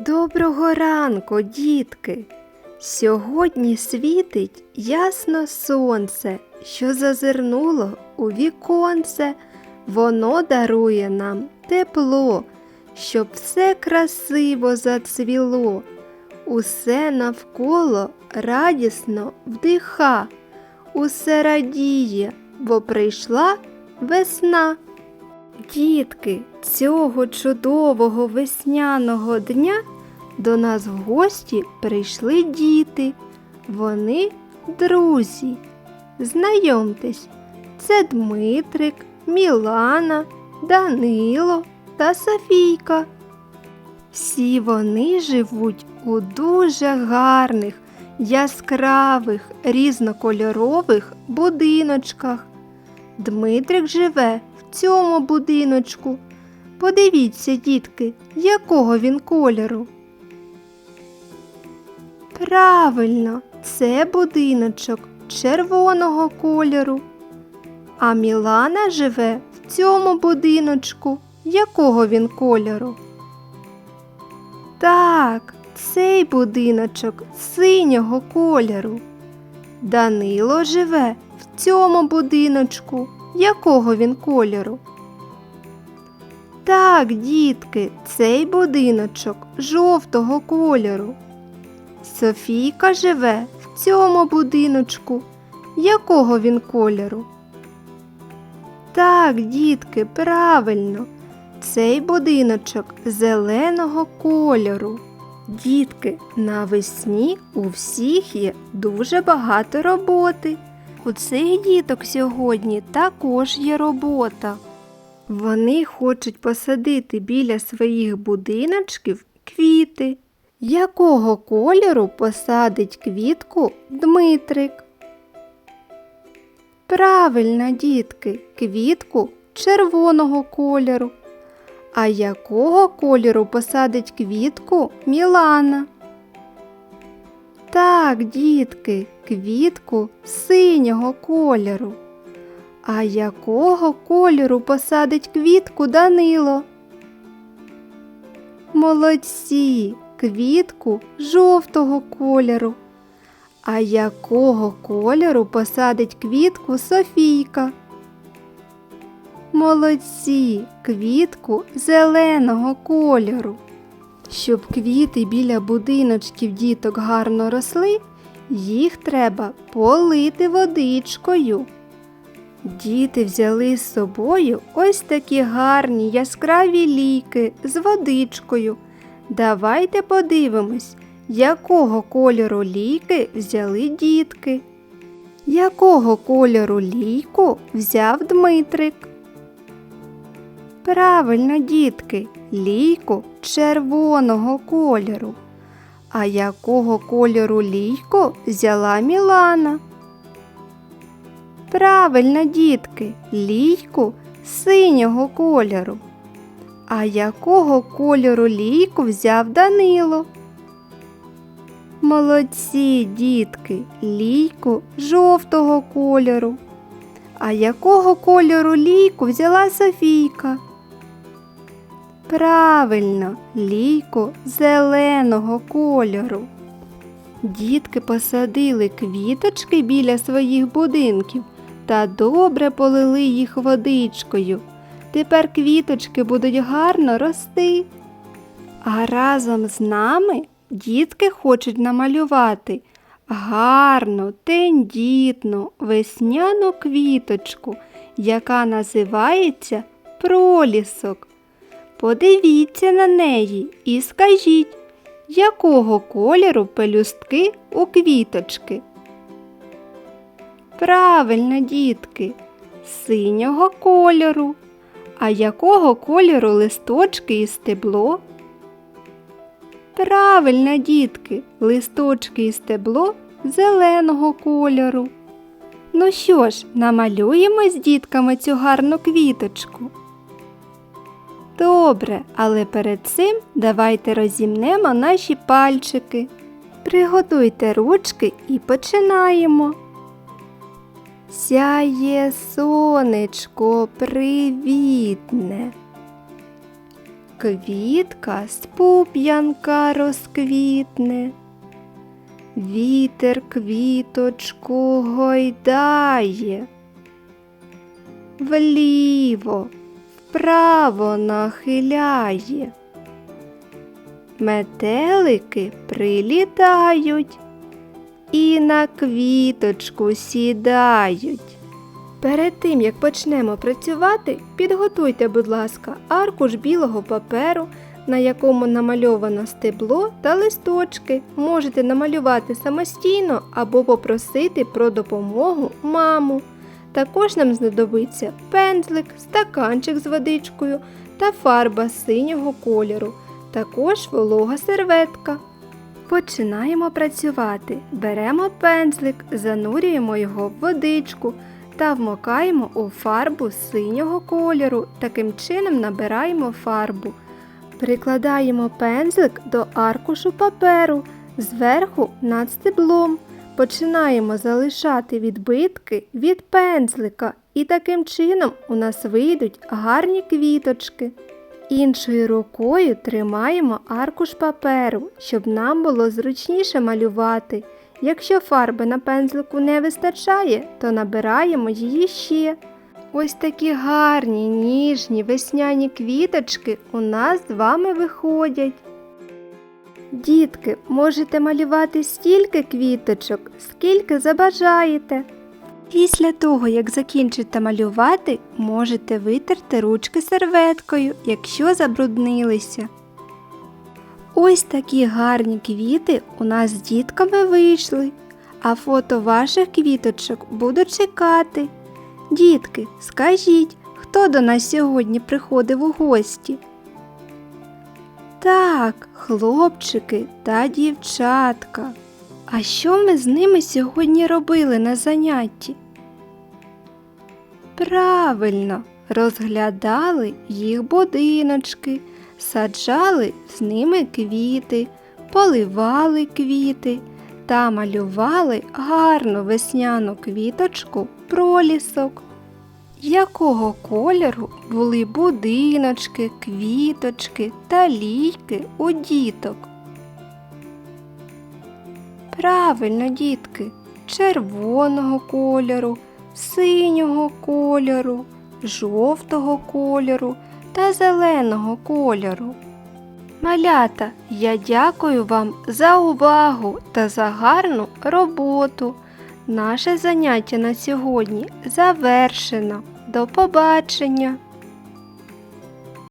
Доброго ранку, дітки! Сьогодні світить ясно сонце, що зазирнуло у віконце. Воно дарує нам тепло, щоб все красиво зацвіло. Усе навколо радісно вдиха, усе радіє, бо прийшла весна. Дітки, цього чудового весняного дня до нас в гості прийшли діти. Вони друзі. Знайомтесь, це Дмитрик, Мілана, Данило та Софійка. Всі вони живуть у дуже гарних, яскравих, різнокольорових будиночках. Дмитрик живе в цьому будиночку. Подивіться, дітки, якого він кольору. Правильно, це будиночок червоного кольору. А Мілана живе в цьому будиночку. Якого він кольору? Так, цей будиночок синього кольору. Данило живе в цьому будиночку. Якого він кольору? Так, дітки, цей будиночок жовтого кольору. Софійка живе в цьому будиночку. Якого він кольору? Так, дітки, правильно. Цей будиночок зеленого кольору. Дітки, навесні у всіх є дуже багато роботи. У цих діток сьогодні також є робота. Вони хочуть посадити біля своїх будиночків квіти. Якого кольору посадить квітку Дмитрик? Правильно, дітки, квітку червоного кольору. А якого кольору посадить квітку Мілана? Так, дітки, квітку синього кольору. А якого кольору посадить квітку Данило? Молодці, квітку жовтого кольору. А якого кольору посадить квітку Софійка? Молодці, квітку зеленого кольору. Щоб квіти біля будиночків діток гарно росли, їх треба полити водичкою. Діти взяли з собою ось такі гарні яскраві ліки з водичкою. Давайте подивимось, якого кольору ліки взяли дітки. Якого кольору лійку взяв Дмитрик? Правильно, дітки, лійку червоного кольору. А якого кольору лійку взяла Мілана? Правильно, дітки, лійку синього кольору. А якого кольору лійку взяв Данило? Молодці, дітки, лійку жовтого кольору. А якого кольору лійку взяла Софійка? Правильно, лійку зеленого кольору. Дітки посадили квіточки біля своїх будинків та добре полили їх водичкою. Тепер квіточки будуть гарно рости. А разом з нами дітки хочуть намалювати гарну, тендітну весняну квіточку, яка називається пролісок. Подивіться на неї і скажіть, якого кольору пелюстки у квіточки? Правильно, дітки, синього кольору. А якого кольору листочки і стебло? Правильно, дітки, листочки і стебло зеленого кольору. Ну що ж, намалюємо з дітками цю гарну квіточку. Добре, але перед цим давайте розімнемо наші пальчики. Приготуйте ручки і починаємо. Сяє сонечко привітне. квітка з пуп'янка розквітне. Вітер квіточку гойдає, вліво, вправо нахиляє. Метелики прилітають і на квіточку сідають. Перед тим, як почнемо працювати, підготуйте, будь ласка, аркуш білого паперу, на якому намальовано стебло та листочки. Можете намалювати самостійно або попросити про допомогу маму. Також нам знадобиться пензлик, стаканчик з водичкою та фарба синього кольору, також волога серветка. Починаємо працювати. Беремо пензлик, занурюємо його в водичку та вмокаємо у фарбу синього кольору. Таким чином набираємо фарбу. Прикладаємо пензлик до аркушу паперу зверху над стеблом. Починаємо залишати відбитки від пензлика, і таким чином у нас вийдуть гарні квіточки. Іншою рукою тримаємо аркуш паперу, щоб нам було зручніше малювати. Якщо фарби на пензлику не вистачає, то набираємо її ще. Ось такі гарні, ніжні весняні квіточки у нас з вами виходять. Дітки, можете малювати стільки квіточок, скільки забажаєте. Після того, як закінчите малювати, можете витерти ручки серветкою, якщо забруднилися. Ось такі гарні квіти у нас з дітками вийшли, а фото ваших квіточок буду чекати. Дітки, скажіть, хто до нас сьогодні приходив у гості? Так, хлопчики та дівчатка. А що ми з ними сьогодні робили на занятті? Правильно, розглядали їх будиночки, саджали з ними квіти, поливали квіти та малювали гарну весняну квіточку пролісок. Якого кольору були будиночки, квіточки та лійки у діток? Правильно, дітки, червоного кольору, синього кольору, жовтого кольору та зеленого кольору. Малята, я дякую вам за увагу та за гарну роботу. Наше заняття на сьогодні завершено. До побачення!